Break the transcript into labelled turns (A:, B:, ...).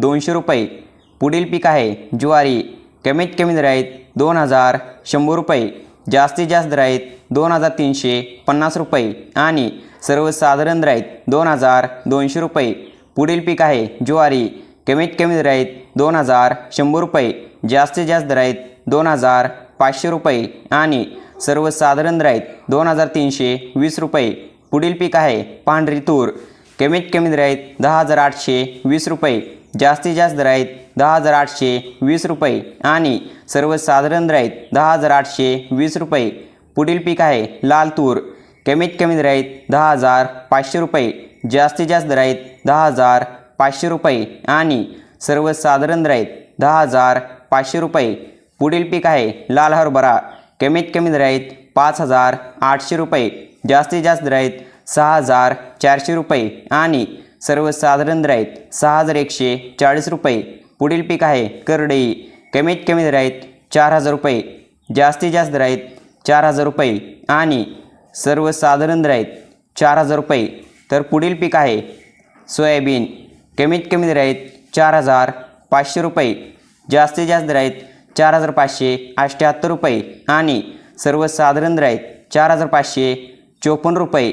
A: दोनशे रुपये. पुढील पीक आहे ज्वारी. कमीत कमी दर आहेत दोन हजार शंभर रुपये. जास्तीत जास्त दर आहेत दोन हजार तीनशे पन्नास रुपये. आणि सर्वसाधारण दर आहेत दोन हजार दोनशे रुपये. पुढील पीक आहे ज्वारी. कमीत कमी दर आहेत दोन हजार शंभर रुपये. जास्तीत जास्त दर आहेत दोन हजार पाचशे रुपये. आणि सर्वसाधारण दर आहेत दोन हजार तीनशे वीस रुपये. पुढील पीक आहे पांढरी तूर. कमीत कमी दर आहेत दहा हजार आठशे वीस रुपये जास्तीत जास्त दर आहेत दहा हजार आठशे वीस रुपये आणि सर्वसाधारण दर आहेत दहा हजार आठशे वीस रुपये. पुढील पीक आहे लाल तूर. कमीत कमी दर आहेत दहा हजार पाचशे रुपये जास्तीत जास्त दर आहेत दहा हजार पाचशे रुपये आणि सर्वसाधारण दर आहेत दहा हजार पाचशे रुपये. पुढील पीक आहे लाल हरभरा. कमीत कमी दर आहेत पाच हजार आठशे रुपये जास्तीत जास्त दर आहेत सहा हजार चारशे रुपये आणि सर्वसाधारण दर आहेत सहा हजार एकशे चाळीस रुपये. पुढील पीक आहे करडई. कमीत कमी दराईत चार हजार रुपये. जास्तीत जास्त दर चार हजार रुपये आणि सर्वसाधारण दर आहेत चार हजार रुपये. तर पुढील पीक आहे सोयाबीन. कमीत कमी दराईत चार हजार पाचशे रुपये. जास्तीत जास्त दर आहेत चार हजार पाचशे अठ्ठ्याहत्तर रुपये आणि सर्वसाधारण दर आहेत चार हजार पाचशे चोपन्न रुपये.